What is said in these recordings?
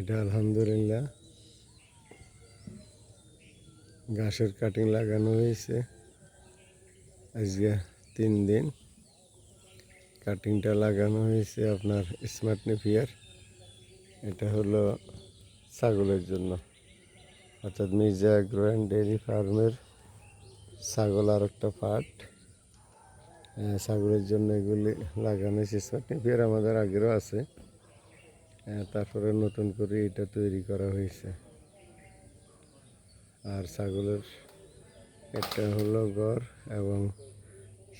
এটা আলহামদুলিল্লাহ। ঘাসের কাটিং লাগানো হয়েছে। আজকে তিন দিন। কাটিংটা লাগানো হয়েছে আপনার স্মার্ট নেপিয়ার এটা হলো ছাগলের জন্য। অর্থাৎ মির্জা গ্রোয়েন ডেয়ারি ফার্মের ছাগল আর একটা পার্ট ছাগলের জন্য এগুলি লাগানো হয়েছে। স্মার্ট নেপিয়ার আমাদের আগেরও আছে। তারপরে নতুন করে এটা তৈরি করা হয়েছে। আর ছাগলের একটা হলো ঘর এবং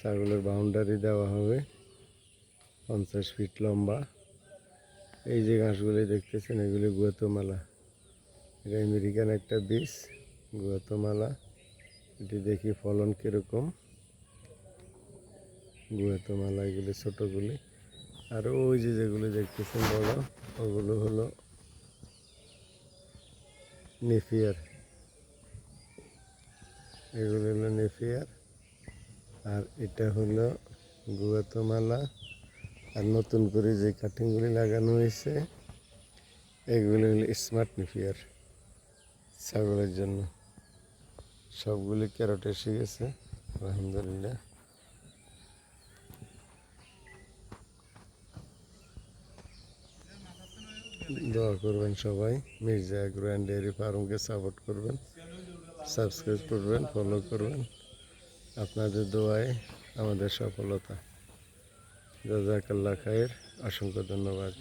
ছাগলের বাউন্ডারি দেওয়া হবে পঞ্চাশ ফিট লম্বা। এই যে ঘাসগুলি দেখতেছেন, এগুলি গুয়াতমালা। এটা আমেরিকান একটা বীজ, গুয়াতমালা। এটি দেখি ফলন কীরকম? গুয়াতমালা, এগুলি ছোটোগুলি। আর ওই যে যেগুলো দেখতেছেন বড় ওগুলো হলো নেফিয়ার। এগুলো হলো নেফিয়ার। আর এটা হলো গুয়াতমালা। আর নতুন করে যে কাটিংগুলি লাগানো হয়েছে, এগুলো হলো স্মার্ট নেফিয়ার ছাগলের জন্য। সবগুলি ক্যারট এসে গেছে, আলহামদুলিল্লাহ। দোয়া করবেন সবাই। মির্জা গ্র্যান্ড ডেয়ারি ফার্মকে সাপোর্ট করবেন সাবস্ক্রাইব করবেন ফলো করবেন। আপনাদের দোয়ায় আমাদের সফলতা। জাজাকাল্লা খায়ের। অসংখ্য ধন্যবাদ।